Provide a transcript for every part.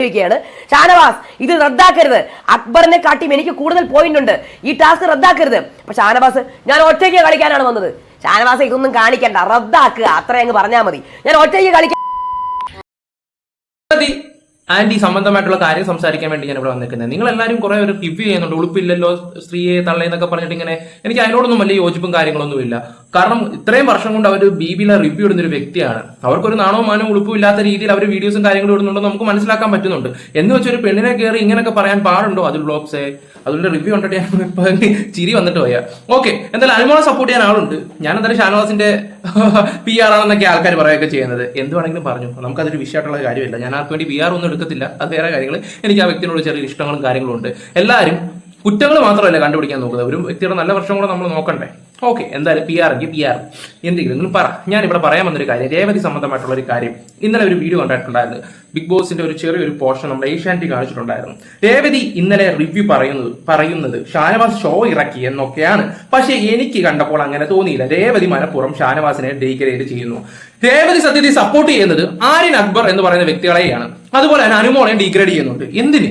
ാണ് ഷാനവാസ് ഇത് റദ്ദാക്കരുത്. അക്ബറിനെ കാട്ടിയും എനിക്ക് കൂടുതൽ പോയിന്റ് ഉണ്ട്. ഈ ടാസ്ക് റദ്ദാക്കരുത്. അപ്പൊ ഷാനവാസ് ഞാൻ ഒറ്റയ്ക്ക് കളിക്കാനാണ് വന്നത്. ഷാനവാസ് ഇതൊന്നും കാണിക്കണ്ട. റദ്ദാക്കുക. അത്ര അങ്ങ് പറഞ്ഞാൽ മതി. ഞാൻ ഒറ്റയ്ക്ക് കളിക്കാൻ ആന്റി സംബന്ധമായിട്ടുള്ള കാര്യം സംസാരിക്കാൻ വേണ്ടി ഞാൻ ഇവിടെ വന്നിരിക്കുന്നത് നിങ്ങൾ എല്ലാവരും കുറെ ഒരു റിവ്യൂ ചെയ്യുന്നുണ്ട്. ഉളുപ്പില്ലല്ലോ സ്ത്രീയെ തള്ളയെന്നൊക്കെ പറഞ്ഞിട്ട് ഇങ്ങനെ എനിക്ക് അതിനോടൊന്നും വലിയ യോജിപ്പും കാര്യങ്ങളൊന്നും ഇല്ല. കാരണം ഇത്രയും വർഷം കൊണ്ട് അവർ ബി ബിയിലെ റിവ്യൂ ഇടുന്ന ഒരു വ്യക്തിയാണ്. അവർക്കൊരു നാണവും മാനവും ഉളുപ്പും ഇല്ലാത്ത രീതിയിൽ അവർ വീഡിയോസും കാര്യങ്ങളും ഇടുന്നുണ്ടോ നമുക്ക് മനസ്സിലാക്കാൻ പറ്റുന്നുണ്ട്. എന്ന് വെച്ചൊരു പെണ്ണിനെ കയറി ഇങ്ങനെയൊക്കെ പറയാൻ പാടുണ്ടോ? അതിൽ ബ്ലോഗ്സേ അതിന്റെ റിവ്യൂ കണ്ടിട്ട് ഞാൻ ചിരി വന്നിട്ട് പോയാ. ഓക്കെ എന്തായാലും അനുമോളെ സപ്പോർട്ട് ചെയ്യാൻ ആളുണ്ട്. ഞാൻ എന്തായാലും ഷാനവാസിന്റെ പി ആർ ആണെന്നൊക്കെ ആൾക്കാർ പറയുകയൊക്കെ ചെയ്യുന്നത്. എന്ത് വേണമെങ്കിലും പറഞ്ഞു. നമുക്കതൊരു വിഷയമായിട്ടുള്ള കാര്യമില്ല. ഞാൻ ആർക്ക് വേണ്ടി പി ആർ ഒന്നും എടുക്കത്തില്ല. അത് വേറെ കാര്യങ്ങൾ എനിക്ക് ആ വ്യക്തിയോട് ചെറിയ ഇഷ്ടങ്ങളും കാര്യങ്ങളും ഉണ്ട്. എല്ലാവരും കുറ്റങ്ങൾ മാത്രമല്ല കണ്ടുപിടിക്കാൻ നോക്കുന്നത്. ഒരു വ്യക്തിയുടെ നല്ല വർഷം കൂടെ നമ്മൾ നോക്കണ്ടേ? ഓക്കെ എന്തായാലും പി ആർ എങ്കിൽ പി ആർ എന്തെങ്കിലും പറ. ഞാൻ ഇവിടെ പറയാൻ വന്നൊരു കാര്യം രേവതി സംബന്ധമായിട്ടുള്ള ഒരു കാര്യം ഇന്നലെ ഒരു വീഡിയോ കണ്ടിട്ടുണ്ടായിരുന്നു. ബിഗ് ബോസിന്റെ ഒരു ചെറിയൊരു പോർഷൻ നമ്മൾ ഏഷ്യാനെറ്റി കാണിച്ചിട്ടുണ്ടായിരുന്നു. രേവതി ഇന്നലെ റിവ്യൂ പറയുന്നത് പറയുന്നത് ഷാനവാസ് ഷോ ഇറക്കി എന്നൊക്കെയാണ്. പക്ഷെ എനിക്ക് കണ്ടപ്പോൾ അങ്ങനെ തോന്നിയില്ല. രേവതി മനഃപൂർവം ഷാനവാസിനെ ഡീഗ്രേഡ് ചെയ്യുന്നു. രേവതി സത്യത്തെ സപ്പോർട്ട് ചെയ്യുന്നത് ആര്യൻ അക്ബർ എന്ന് പറയുന്ന വ്യക്തികളെയാണ്. അതുപോലെ തന്നെ അനുമോളെ ഡീഗ്രേഡ് ചെയ്യുന്നുണ്ട്. എന്തിന്?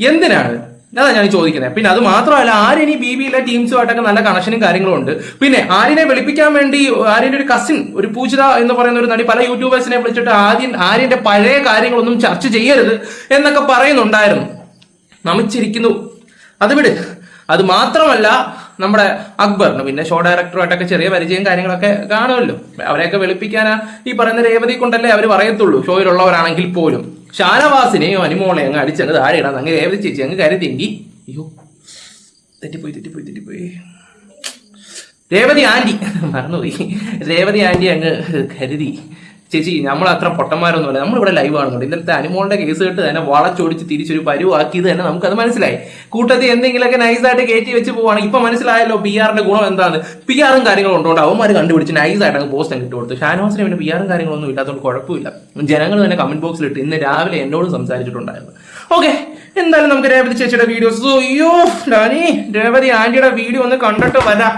എന്തിനാണ്? അതാ ഞാൻ ചോദിക്കുന്നത് പിന്നെ അത് മാത്രമല്ല ആര്യൻ ഈ ബി ബിയിലെ ടീംസുമായിട്ടൊക്കെ നല്ല കണക്ഷനും കാര്യങ്ങളും ഉണ്ട്. പിന്നെ ആര്യനെ വെളുപ്പിക്കാൻ വേണ്ടി ആര്യന്റെ ഒരു കസിൻ ഒരു പൂജിത എന്ന് പറയുന്ന ഒരു നടി പല യൂട്യൂബേഴ്സിനെ വിളിച്ചിട്ട് ആദ്യം ആര്യന്റെ പഴയ കാര്യങ്ങളൊന്നും ചർച്ച ചെയ്യരുത് എന്നൊക്കെ പറയുന്നുണ്ടായിരുന്നു. നമിച്ചിരിക്കുന്നു. അത് വിട്. അത് മാത്രമല്ല നമ്മുടെ അക്ബറിന് പിന്നെ ഷോ ഡയറക്ടറുമായിട്ടൊക്കെ ചെറിയ പരിചയം കാര്യങ്ങളൊക്കെ കാണുമല്ലോ. അവരെയൊക്കെ വെളുപ്പിക്കാനാ ഈ പറയുന്ന രേവതി കൊണ്ടല്ലേ അവർ പറയത്തുള്ളൂ. ഷോയിലുള്ളവരാണെങ്കിൽ പോലും. ഷാനവാസിനെയോ അനിമോളെ അങ്ങ് അടിച്ചങ്ങ് താഴെ ഇടാൻ അങ്ങ് രേവതി ചേച്ചി അങ്ങ് കരുതിയെങ്കിൽ അയ്യോ തെറ്റിപ്പോയി തെറ്റിപ്പോയി തെറ്റിപ്പോയി. രേവതി ആന്റി. മറന്നുപോയി. രേവതി ആന്റി അങ്ങ് കരുതി. ചേച്ചി നമ്മൾ അത്ര പൊട്ടന്മാരൊന്നുമല്ല. നമ്മളിവിടെ ലൈവ് ആണെന്നുണ്ട് ഇന്നലത്തെ അനുമോളുടെ കേസ് കേട്ട് തന്നെ വളച്ചൊടിച്ച് തിരിച്ചൊരു പരുവാക്കിയത് തന്നെ നമുക്കത് മനസ്സിലായി. കൂട്ടത്തിൽ എന്തെങ്കിലുമൊക്കെ നൈസായിട്ട് കയറ്റി വെച്ച് പോവാണ് ഇപ്പൊ മനസ്സിലായല്ലോ പി ആറിന്റെ ഗുണം എന്താണ്. പി ആറും കാര്യങ്ങളും ഉണ്ടോ? അവന്മാർ കണ്ടുപിടിച്ച് നൈസായിട്ട് അങ്ങ് പോസ്റ്റ് അങ്ങ് ഇട്ട് കൊടുത്തു. ഷാനവാസിന് പിന്നെ പി ആറും കാര്യങ്ങളൊന്നും ഇല്ലാത്തതുകൊണ്ട് കുഴപ്പമില്ല. ജനങ്ങൾ തന്നെ കമന്റ് ബോക്സിൽ ഇട്ട് ഇന്ന് രാവിലെ എന്നോട് സംസാരിച്ചിട്ടുണ്ടായിരുന്നു. ഓക്കെ എന്തായാലും നമുക്ക് രേവതി ചേച്ചിയുടെ വീഡിയോസ് അയ്യോ ഡാനി രേവതി ആന്റിയുടെ വീഡിയോ ഒന്ന് കണ്ടിട്ട് വരാം.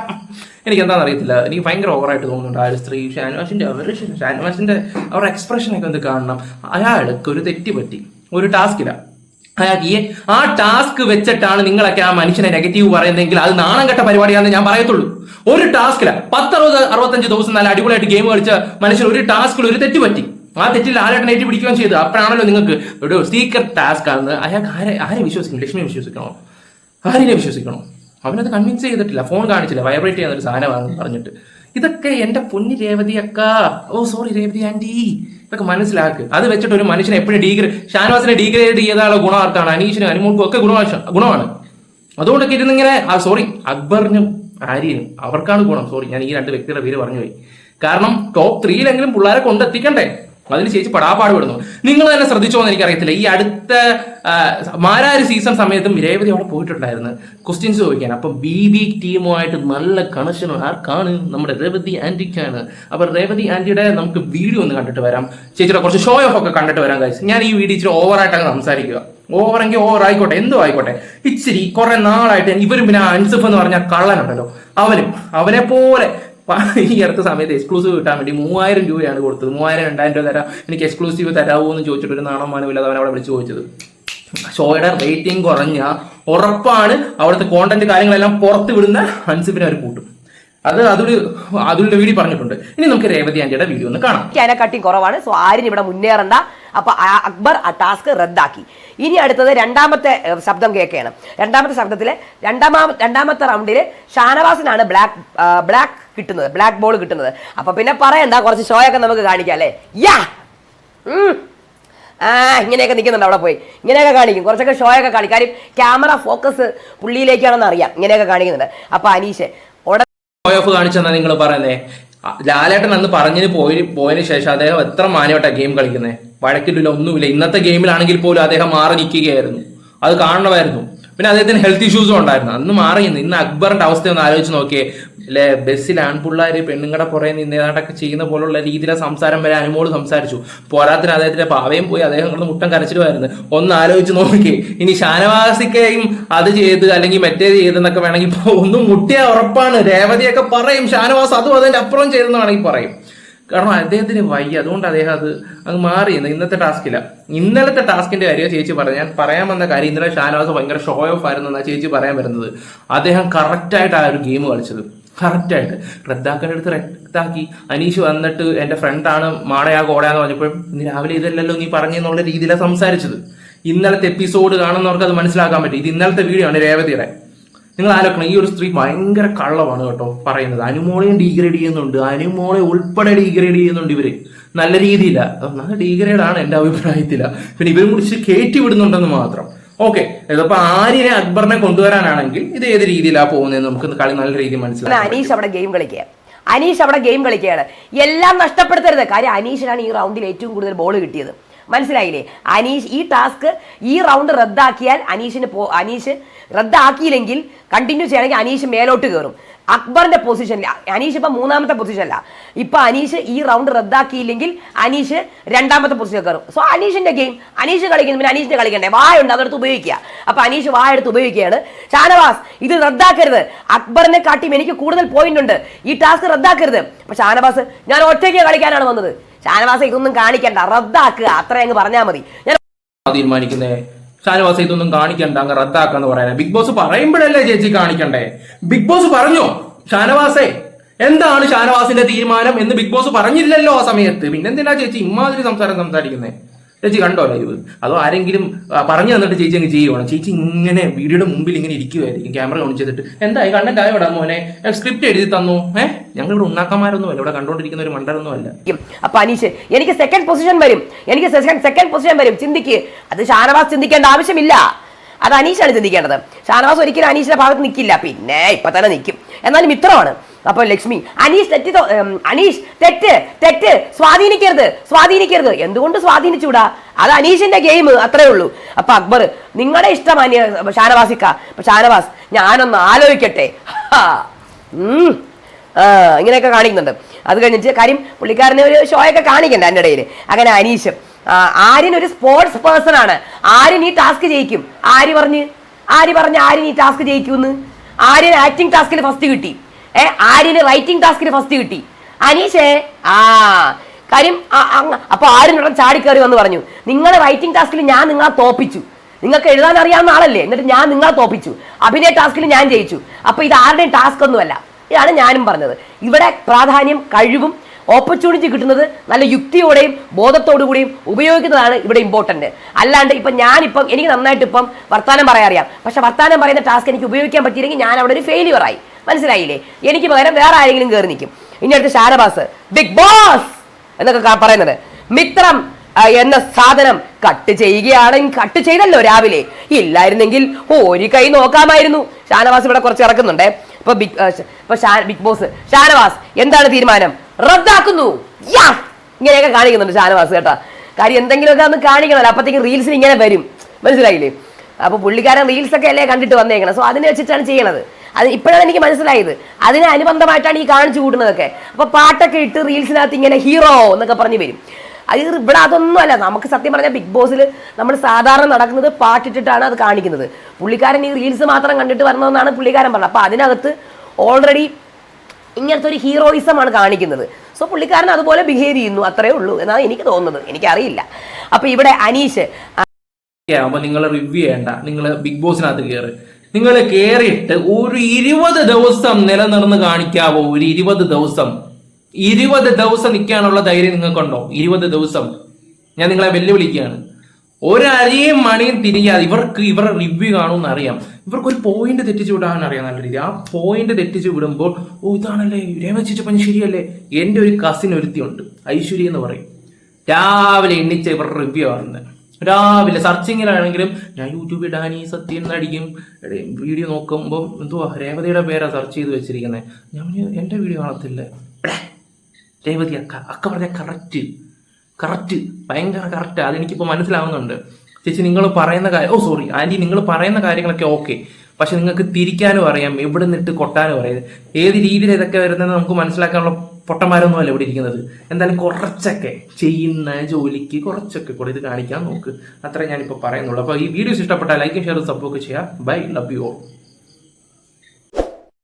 എനിക്ക് എന്താണെന്ന് അറിയത്തില്ല എനിക്ക് ഭയങ്കര ഓവറായിട്ട് തോന്നുന്നുണ്ട് ആ ഒരു സ്ത്രീ ഷാനവാസിന്റെ അവർ എക്സ്പ്രഷൻ അവരുടെ എക്സ്പ്രഷനൊക്കെ ഒന്ന് കാണണം. അയാൾക്ക് ഒരു തെറ്റ് പറ്റി ഒരു ടാസ്കില അയാൾക്ക് ഈ ആ ടാസ്ക് വെച്ചിട്ടാണ് നിങ്ങളൊക്കെ ആ മനുഷ്യനെ നെഗറ്റീവ് പറയുന്നതെങ്കിൽ അത് നാണം കെട്ട പരിപാടിയാണെന്ന് ഞാൻ പറയത്തുള്ളൂ. ഒരു ടാസ്കില പത്തറുപത് അറുപത്തഞ്ച് ദിവസം നല്ല അടിപൊളിയായിട്ട് ഗെയിം കളിച്ച മനുഷ്യൻ ഒരു ടാസ്കിൽ ഒരു തെറ്റ് പറ്റി. ആ തെറ്റിൽ ആരായിട്ട് നേറ്റി പിടിക്കുകയും ചെയ്തു? അപ്പോഴാണല്ലോ നിങ്ങൾക്ക് ഒരു സീക്രട്ട് ടാസ്ക് ആണ് അയാൾക്ക് ആരെ ആരെ വിശ്വസിക്കണം ലക്ഷ്മിയെ വിശ്വസിക്കണോ? ആരിനെ വിശ്വസിക്കണോ? അവനത് കൺവിൻസ് ചെയ്തിട്ടില്ല. ഫോൺ കാണിച്ചില്ല. വൈബ്രേറ്റ് ചെയ്യുന്ന ഒരു സാധനമാണെന്ന് പറഞ്ഞിട്ട്. ഇതൊക്കെ എന്റെ പൊന്നി രേവതി അക്ക. ഓ സോറി രേവതി ആന്റി ഇതൊക്കെ മനസ്സിലാക്ക്. അത് വെച്ചിട്ട് ഒരു മനുഷ്യനെ എപ്പോഴും ഡീഗ്രേ ഷാനവാസിനെ ഡീഗ്രേഡ് ചെയ്താലുള്ള ഗുണമാർക്കാണ് അനീഷിനും അനുമോൾക്കും ഒക്കെ ഗുണമാണ് ഗുണമാണ്. അതുകൊണ്ടൊക്കെ ഇരുന്നിങ്ങനെ ആ സോറി അക്ബറിനും ആര്യനും അവർക്കാണ് ഗുണം. സോറി ഞാൻ ഈ രണ്ട് വ്യക്തിയുടെ പേര് പറഞ്ഞു പോയി. കാരണം ടോപ്പ് ത്രീയിലെങ്കിലും പിള്ളേരെ കൊണ്ടെത്തിക്കണ്ടേ? അതിന് ചേച്ചി പടാപാട് വിടുന്നു നിങ്ങൾ തന്നെ ശ്രദ്ധിച്ചോ എന്ന് എനിക്കറിയത്തില്ല. ഈ അടുത്ത മാരാരി സീസൺ സമയത്തും രേവതി അവിടെ പോയിട്ടുണ്ടായിരുന്നു. ക്വസ്റ്റ്യൻസ് ചോദിക്കാൻ. അപ്പൊ ബി ബി ടീമുമായിട്ട് നല്ല കണക്ഷൻ ആർക്കാണ്? നമ്മുടെ രേവതി ആന്റിക്കാണ്. അപ്പൊ രേവതി ആന്റിയുടെ നമുക്ക് വീഡിയോ ഒന്ന് കണ്ടിട്ട് വരാം. ചേച്ചിയുടെ കുറച്ച് ഷോ ഓഫ് ഒക്കെ കണ്ടിട്ട് വരാം കഴിച്ചു ഞാൻ ഈ വീഡിയോ ഇച്ചിരി ഓവറായിട്ട് അങ്ങ് സംസാരിക്കുക. ഓവറെങ്കിൽ ഓവർ ആയിക്കോട്ടെ എന്തോ ആയിക്കോട്ടെ. ഇച്ചിരി കുറെ നാളായിട്ട് ഇവരും പിന്നെ അൻസഫ് എന്ന് പറഞ്ഞ കള്ളനുണ്ടല്ലോ. അവനും അവനെ പോലെ ഈ അടുത്ത സമയത്ത് എക്സ്ക്ലൂസീവ് കിട്ടാൻ വേണ്ടി മൂവായിരം രൂപയാണ് കൊടുത്തത്. മൂവായിരം രണ്ടായിരം രൂപ തരാം. എനിക്ക് എക്സ്ക്ലൂസീവ് തരാമോ എന്ന് ചോദിച്ചിട്ട് ഒരു നാണം മാനമില്ലാതെ അവൻ അവിടെ വിളിച്ച് ചോദിച്ചത്. ഷോയുടെ റേറ്റിംഗ് കുറഞ്ഞ ഉറപ്പാണ് അവിടുത്തെ കോണ്ടന്റ് കാര്യങ്ങളെല്ലാം പുറത്ത് വിടുന്ന അൻസിഫിനെ അവർ കൂട്ടും. അത് അതൊരു അതുലിന്റെ വീഡിയോ പറഞ്ഞിട്ടുണ്ട്. ഇനി നമുക്ക് രേവതി ആന്റിയുടെ വീഡിയോ ഒന്ന് കാണാം. കുറവാണ്. സോ ആരും ഇവിടെ മുന്നേറണ്ട. അപ്പൊ അക്ബർ ആ ടാസ്ക് റദ്ദാക്കി. ഇനി അടുത്തത് രണ്ടാമത്തെ ശബ്ദം കേൾക്കുകയാണ്. രണ്ടാമത്തെ ശബ്ദത്തിൽ രണ്ടാമാ രണ്ടാമത്തെ റൗണ്ടിൽ ഷാനവാസിനാണ് ബ്ലാക്ക് ബ്ലാക്ക് കിട്ടുന്നത് ബ്ലാക്ക് ബോൾ കിട്ടുന്നത്. അപ്പൊ പിന്നെ പറയണ്ട കുറച്ച് ഷോയൊക്കെ നമുക്ക് കാണിക്കാം അല്ലേ? യാ! ആ ഇങ്ങനെയൊക്കെ നിൽക്കുന്നുണ്ട് അവിടെ പോയി. ഇങ്ങനെയൊക്കെ കാണിക്കും. കുറച്ചൊക്കെ ഷോയൊക്കെ കാണിക്കും. കാര്യം ക്യാമറ ഫോക്കസ് പുള്ളിയിലേക്കാണെന്ന് അറിയാം. ഇങ്ങനെയൊക്കെ കാണിക്കുന്നുണ്ട്. അപ്പൊ അനീഷ് ഓഫ് കാണിച്ചെന്നാ നിങ്ങൾ പറയുന്നേ? ലാലേട്ടൻ അന്ന് പറഞ്ഞു പോയി പോയതിനു ശേഷം അദ്ദേഹം എത്ര മാനവട്ടാ ഗെയിം കളിക്കുന്നത് വഴക്കില്ല ഒന്നുമില്ല. ഇന്നത്തെ ഗെയിമിലാണെങ്കിൽ പോലും അദ്ദേഹം മാറി നിൽക്കുകയായിരുന്നു. അത് കാണണമായിരുന്നു പിന്നെ അദ്ദേഹത്തിന് ഹെൽത്ത് ഇഷ്യൂസും ഉണ്ടായിരുന്നു. അന്ന് മാറി നിന്ന് ഇന്ന് അക്ബറിന്റെ അവസ്ഥ ഒന്ന് ആലോചിച്ച് നോക്കിയേ. അല്ലെ ബസ്സിൽ ആൺപിള്ളേര് പെണ്ണുങ്ങളുടെ പുറകെ നിന്ന് ഏതാണ്ടൊക്കെ ചെയ്യുന്ന പോലുള്ള രീതിയിലെ സംസാരം വരെ അനുമോൾ സംസാരിച്ചു. പോരാത്തിന് അദ്ദേഹത്തിന്റെ പാവയും പോയി അദ്ദേഹം കൊണ്ട് മുട്ടം കരച്ചിലുമായിരുന്നു ഒന്ന് ആലോചിച്ച് നോക്കി ഇനി ഷാനവാസിക്കയും അത് ചെയ്ത് അല്ലെങ്കിൽ മറ്റേത് ചെയ്തെന്നൊക്കെ വേണമെങ്കിൽ ഒന്നും മുട്ടിയ ഉറപ്പാണ്. രേവതിയൊക്കെ പറയും ഷാനവാസ് അതും അതിന്റെ അപ്പുറം ചെയ്തെന്ന് വേണമെങ്കിൽ പറയും. കാരണം അദ്ദേഹത്തിന് വയ്യ. അതുകൊണ്ട് അദ്ദേഹം അത് അങ്ങ് മാറി. ഇന്നത്തെ ടാസ്കില്ല ഇന്നലത്തെ ടാസ്കിന്റെ കാര്യം ചേച്ചി പറഞ്ഞു ഞാൻ പറയാൻ വന്ന കാര്യം ഇന്നലെ ഷാനവാസ് ഭയങ്കര ഷോ ഓഫ് ആയിരുന്നു എന്നാ ചേച്ചി പറയാൻ വരുന്നത്. അദ്ദേഹം കറക്റ്റായിട്ട് ആ ഒരു ഗെയിം കളിച്ചത്. കറക്റ്റായിട്ട് റദ്ദാക്കാൻ എടുത്ത് റദ്ദാക്കി. അനീഷ് വന്നിട്ട് എന്റെ ഫ്രണ്ടാണ് മാടയാ കോടയാന്ന് പറഞ്ഞപ്പോഴും ഇന്ന് രാവിലെ ഇതല്ലല്ലോ നീ പറഞ്ഞെന്നുള്ള രീതിയിലാണ് സംസാരിച്ചത്. ഇന്നലത്തെ എപ്പിസോഡ് കാണുന്നവർക്ക് അത് മനസ്സിലാക്കാൻ പറ്റും. ഇത് ഇന്നലത്തെ വീഡിയോ ആണ് രേവതിയുടെ. നിങ്ങൾ ആലോചിക്കണം ഈ ഒരു സ്ത്രീ ഭയങ്കര കള്ളമാണ് കേട്ടോ പറയുന്നത്. അനുമോളെയും ഡീഗ്രേഡ് ചെയ്യുന്നുണ്ട്. അനുമോളെ ഉൾപ്പെടെ ഡീഗ്രേഡ് ചെയ്യുന്നുണ്ട് ഇവർ. നല്ല രീതിയില്ല നല്ല ഡീഗ്രേഡ് ആണ് എന്റെ അഭിപ്രായത്തില. പിന്നെ ഇവരും കുറിച്ച് കയറ്റി വിടുന്നുണ്ടെന്ന് മാത്രം. ഓക്കെ ഇതിപ്പോ ആര്യനെ അക്ബറിനെ കൊണ്ടുവരാനാണെങ്കിൽ ഇത് ഏത് രീതിയിലാണ് പോകുന്നതെന്ന് നമുക്ക് കളി നല്ല രീതിയിൽ മനസ്സിലാക്കാം. അനീഷ് അവിടെ ഗെയിം കളിക്കുക. അനീഷ് അവിടെ ഗെയിം കളിക്കുകയാണ്. എല്ലാം നഷ്ടപ്പെടുത്തരുത്. കാര്യം അനീഷിനാണ് ഈ റൗണ്ടിൽ ഏറ്റവും കൂടുതൽ ബോൾ കിട്ടിയത്. മനസ്സിലായില്ലേ? അനീഷ് ഈ ടാസ്ക് ഈ റൗണ്ട് റദ്ദാക്കിയാൽ അനീഷിന് പോ അനീഷ് റദ്ദാക്കിയില്ലെങ്കിൽ കണ്ടിന്യൂ ചെയ്യണമെങ്കിൽ അനീഷ് മേലോട്ട് കയറും അക്ബറിന്റെ പൊസിഷനിൽ അനീഷ് ഇപ്പൊ മൂന്നാമത്തെ പൊസിഷനല്ല ഇപ്പൊ അനീഷ് ഈ റൗണ്ട് റദ്ദാക്കിയില്ലെങ്കിൽ അനീഷ് രണ്ടാമത്തെ പൊസിഷൻ കയറും സോ അനീഷിന്റെ ഗെയിം അനീഷ് കളിക്കുന്നു. പിന്നെ അനീഷിന്റെ കളിക്കണ്ടേ? വായുണ്ട്. അതെടുത്ത് ഉപയോഗിക്കുക. അപ്പൊ അനീഷ് വായ എടുത്ത് ഉപയോഗിക്കുകയാണ്. ഷാനവാസ് ഇത് റദ്ദാക്കരുത്. അക്ബറിനെ കാട്ടിയും എനിക്ക് കൂടുതൽ പോയിന്റ് ഉണ്ട്. ഈ ടാസ്ക് റദ്ദാക്കരുത്. അപ്പൊ ഷാനവാസ് ഞാൻ ഒറ്റയ്ക്ക് കളിക്കാനാണ് വന്നത്. ഷാനവാസ് ഇതൊന്നും കാണിക്കണ്ട. റദ്ദാക്കുക. അത്ര അങ്ങ് പറഞ്ഞാൽ മതി. ഞാൻ തീരുമാനിക്കുന്നേ. ഷാനവാസ ഇതൊന്നും കാണിക്കണ്ട. അങ്ങ് റദ്ദാക്കാന്ന് പറയാനാ. ബിഗ് ബോസ് പറയുമ്പോഴല്ലേ ചേച്ചി കാണിക്കണ്ടേ? ബിഗ് ബോസ് പറഞ്ഞോ? ഷാനവാസേ എന്താണ് ഷാനവാസിന്റെ തീരുമാനം എന്ന് ബിഗ് ബോസ് പറഞ്ഞില്ലല്ലോ ആ സമയത്ത്. പിന്നെന്തിനാ ചേച്ചി ഇമാതിരി സംസാരം സംസാരിക്കുന്നേ? ചേച്ചി കണ്ടോ ലൈവ് അതോ ആരെങ്കിലും പറഞ്ഞു തന്നിട്ട് ചേച്ചി അങ്ങ് ചെയ്യുവാണ്? ചേച്ചി ഇങ്ങനെ വീഡിയോയുടെ മുമ്പിൽ ഇങ്ങനെ ഇരിക്കുമായിരിക്കും ക്യാമറ ഓൺ ചെയ്തിട്ട്. എന്തായി? കണ്ടന്റ് ആയോടാ മോനെ? സ്ക്രിപ്റ്റ് എഴുതി തന്നു. ഏഹ് ഞങ്ങൾ ഇവിടെ ഉണ്ണാക്കന്മാരൊന്നും അല്ല ഇവിടെ കണ്ടോണ്ടിരിക്കുന്ന ഒരു മണ്ടരൊന്നും അല്ല അപ്പൊ അനീഷ് എനിക്ക് സെക്കൻഡ് പൊസിഷൻ വരും. എനിക്ക് സെക്കൻഡ് പൊസിഷൻ വരും. ചിന്തിക്ക്. അത് ഷാനവാസ് ചിന്തിക്കേണ്ട ആവശ്യമില്ല. അത് അനീഷാണ് ചിന്തിക്കേണ്ടത്. ഷാനവാസ് ഒരിക്കലും അനീഷിന്റെ ഭാഗത്ത് നിൽക്കില്ല പിന്നെ ഇപ്പൊ തന്നെ നിൽക്കും എന്നാലും മിത്രമാണ്. അപ്പൊ ലക്ഷ്മി അനീഷ് തെറ്റ് അനീഷ് തെറ്റ് തെറ്റ്. സ്വാധീനിക്കരുത് സ്വാധീനിക്കരുത്. എന്തുകൊണ്ട് സ്വാധീനിച്ചുകൂടാ അത് അനീഷിന്റെ ഗെയിം അത്രേ ഉള്ളൂ. അപ്പൊ അക്ബർ നിങ്ങളുടെ ഇഷ്ടം അനിയ ഷാനവാസിക്ക. ഷാനവാസ് ഞാനൊന്ന് ആലോചിക്കട്ടെ. ഇങ്ങനെയൊക്കെ കാണിക്കുന്നുണ്ട്. അത് കഴിഞ്ഞിട്ട് കാര്യം പുള്ളിക്കാരനെ ഒരു ഷോയൊക്കെ കാണിക്കണ്ട എന്റെ ഇടയിൽ അങ്ങനെ അനീഷ് ആര്യൻ ഒരു സ്പോർട്സ് പേഴ്സൺ ആണ്. ആര്യൻ ഈ ടാസ്ക് ജയിക്കും. ആര് പറഞ്ഞ്? ആര് പറഞ്ഞ് ആര്യൻ ഈ ടാസ്ക് ജയിക്കുമെന്ന് ആര്യൻ ആക്ടിങ് ടാസ്കിൽ ഫസ്റ്റ് കിട്ടി. ഏ ആര്യന് റൈറ്റിംഗ് ടാസ്കിന് ഫസ്റ്റ് കിട്ടി. അനീഷേ ആ കാര്യം അപ്പൊ ആര്യനോട് ചാടിക്കയറി വന്ന് പറഞ്ഞു നിങ്ങളെ റൈറ്റിംഗ് ടാസ്കിൽ ഞാൻ നിങ്ങളെ തോപ്പിച്ചു. നിങ്ങൾക്ക് എഴുതാൻ അറിയാവുന്ന ആളല്ലേ? എന്നിട്ട് ഞാൻ നിങ്ങളെ തോപ്പിച്ചു. അഭിനയ ടാസ്കിൽ ഞാൻ ജയിച്ചു. അപ്പൊ ഇത് ആരുടെയും ടാസ്ക് ഒന്നുമല്ല ഇതാണ് ഞാനും പറഞ്ഞത്. ഇവിടെ പ്രാധാന്യം കഴിവും ഓപ്പർച്യൂണിറ്റി കിട്ടുന്നത് നല്ല യുക്തിയോടെയും ബോധത്തോടു കൂടിയും ഉപയോഗിക്കുന്നതാണ് ഇവിടെ ഇമ്പോർട്ടന്റ് അല്ലാണ്ട് ഇപ്പം ഞാനിപ്പം എനിക്ക് നന്നായിട്ട് ഇപ്പം വർത്താനം പറയാൻ അറിയാം. പക്ഷെ വർത്താനം പറയുന്ന ടാസ്ക് എനിക്ക് ഉപയോഗിക്കാൻ പറ്റിയില്ലെങ്കിൽ ഞാൻ അവിടെ ഒരു ഫെയിലിയർ ആയി. മനസ്സിലായില്ലേ? എനിക്ക് പകരം വേറെ ആരെങ്കിലും കയറി നിൽക്കും ഇനി അടുത്ത് ഷാനവാസ് ബിഗ് ബോസ് എന്നൊക്കെ പറയുന്നത്. മിത്രം എന്ന സാധനം കട്ട് ചെയ്യുകയാണെങ്കിൽ കട്ട് ചെയ്തല്ലോ രാവിലെ. ഇല്ലായിരുന്നെങ്കിൽ ഒരു കൈ നോക്കാമായിരുന്നു. ഷാനവാസ് ഇവിടെ കുറച്ച് ഇറക്കുന്നുണ്ടേ ഇപ്പൊ ബിഗ് ഇപ്പൊ ബിഗ് ബോസ് ഷാനവാസ് എന്താണ് തീരുമാനം? റദ്ദാക്കുന്നു. യാ! ഇങ്ങനെയൊക്കെ കാണിക്കുന്നുണ്ട് ഷാനവാസ് കേട്ടാ. കാര്യം എന്തെങ്കിലുമൊക്കെ ഒന്ന് കാണിക്കണമല്ലോ അപ്പത്തേക്ക് റീൽസിന് ഇങ്ങനെ വരും. മനസ്സിലായില്ലേ? അപ്പൊ പുള്ളിക്കാരൻ റീൽസ് ഒക്കെ അല്ലേ കണ്ടിട്ട് വന്നേക്കണം? സോ അതിനെ വെച്ചിട്ടാണ് ചെയ്യണത്. അത് ഇപ്പോഴാണ് എനിക്ക് മനസ്സിലായത്. അതിന് അനുബന്ധമായിട്ടാണ് ഈ കാണിച്ചു കൂട്ടുന്നതൊക്കെ അപ്പൊ പാട്ടൊക്കെ ഇട്ട് റീൽസിനകത്ത് ഇങ്ങനെ ഹീറോ എന്നൊക്കെ പറഞ്ഞു വരും. അത് ഇവിടെ അതൊന്നും അല്ല. നമുക്ക് സത്യം പറഞ്ഞാൽ ബിഗ് ബോസിൽ നമ്മൾ സാധാരണ നടക്കുന്നത് പാട്ടിട്ടിട്ടാണ് അത് കാണിക്കുന്നത്. പുള്ളിക്കാരൻ ഈ റീൽസ് മാത്രം കണ്ടിട്ട് വരണമെന്നാണ് പുള്ളിക്കാരൻ പറഞ്ഞത്. അപ്പൊ അതിനകത്ത് ഓൾറെഡി ഇങ്ങനത്തെ ഒരു ഹീറോയിസം ആണ് കാണിക്കുന്നത്. സോ പുള്ളിക്കാരൻ അതുപോലെ ബിഹേവ് ചെയ്യുന്നു. അത്രേ ഉള്ളൂ എന്നാണ് എനിക്ക് തോന്നുന്നത്. എനിക്കറിയില്ല. അപ്പൊ ഇവിടെ അനീഷ് ആകുമ്പോ നിങ്ങൾ റിവ്യൂ ചെയ്യണ്ട. നിങ്ങൾ ബിഗ് ബോസിനകത്ത് കയറി നിങ്ങൾ കയറിയിട്ട് ഒരു ഇരുപത് ദിവസം നിലനിർന്ന് കാണിക്കാവോ? ഒരു ഇരുപത് ദിവസം. ഇരുപത് ദിവസം നിൽക്കാനുള്ള ധൈര്യം നിങ്ങൾക്കുണ്ടോ? ഇരുപത് ദിവസം. ഞാൻ നിങ്ങളെ വെല്ലുവിളിക്കുകയാണ്. ഒരരിയും മണിയും തിരിയാതെ ഇവർക്ക് ഇവരുടെ റിവ്യൂ കാണുമെന്ന് അറിയാം ഇവർക്ക് ഒരു പോയിന്റ് തെറ്റിച്ചു വിടാൻ അറിയാം നല്ല രീതി ആ പോയിന്റ് തെറ്റിച്ചു വിടുമ്പോൾ ഓ ഇതാണല്ലേ. രേവച്ചിച്ചപ്പൻ ശരിയല്ലേ? എന്റെ ഒരു കസിൻ ഒരുത്തിയുണ്ട് ഐശ്വര്യ എന്ന് പറയും. രാവിലെ എണ്ണിച്ച ഇവരുടെ റിവ്യൂ ആണെന്ന് രാവിലെ സെർച്ചിങ്ങിലാണെങ്കിലും ഞാൻ യൂട്യൂബിൽ ഡാനി സത്യൻ എന്നടിക്കും വീഡിയോ നോക്കുമ്പോൾ എന്തുവാ രേവതിയുടെ പേരാ സെർച്ച് ചെയ്ത് വെച്ചിരിക്കുന്നത് ഞാൻ എന്റെ വീഡിയോ കാണത്തില്ല. രേവതി അക്ക അക്ക പറഞ്ഞ കറക്റ്റ് കറക്റ്റ് ഭയങ്കര കറക്റ്റ് അതെനിക്കിപ്പോൾ മനസ്സിലാവുന്നുണ്ട്. ചേച്ചി നിങ്ങൾ പറയുന്ന കാര്യം ഓ സോറി ആന്റി നിങ്ങൾ പറയുന്ന കാര്യങ്ങളൊക്കെ ഓക്കെ പക്ഷെ നിങ്ങൾക്ക് തിരിക്കാനും അറിയാം എവിടെ നിന്നിട്ട് കൊട്ടാനും അറിയാം. ഏത് രീതിയിൽ ഇതൊക്കെ വരുന്നതെന്ന് നമുക്ക് മനസ്സിലാക്കാനുള്ള പൊട്ടന്മാരൊന്നും അല്ല ഇവിടെ ഇരിക്കുന്നത്. എന്തായാലും കുറച്ചൊക്കെ ചെയ്യുന്ന ജോലിക്ക് കുറച്ചൊക്കെ കൂടെ ഇത് കാണിക്കാൻ നോക്ക്. അത്രേ ഞാനിപ്പോൾ പറയുന്നുള്ളൂ. അപ്പോൾ ഈ വീഡിയോസ് ഇഷ്ടപ്പെട്ടാൽ ലൈക്കും ഷെയറും സപ്പോർട്ട് ചെയ്യുക ബൈ ലവ് യു ഓൾ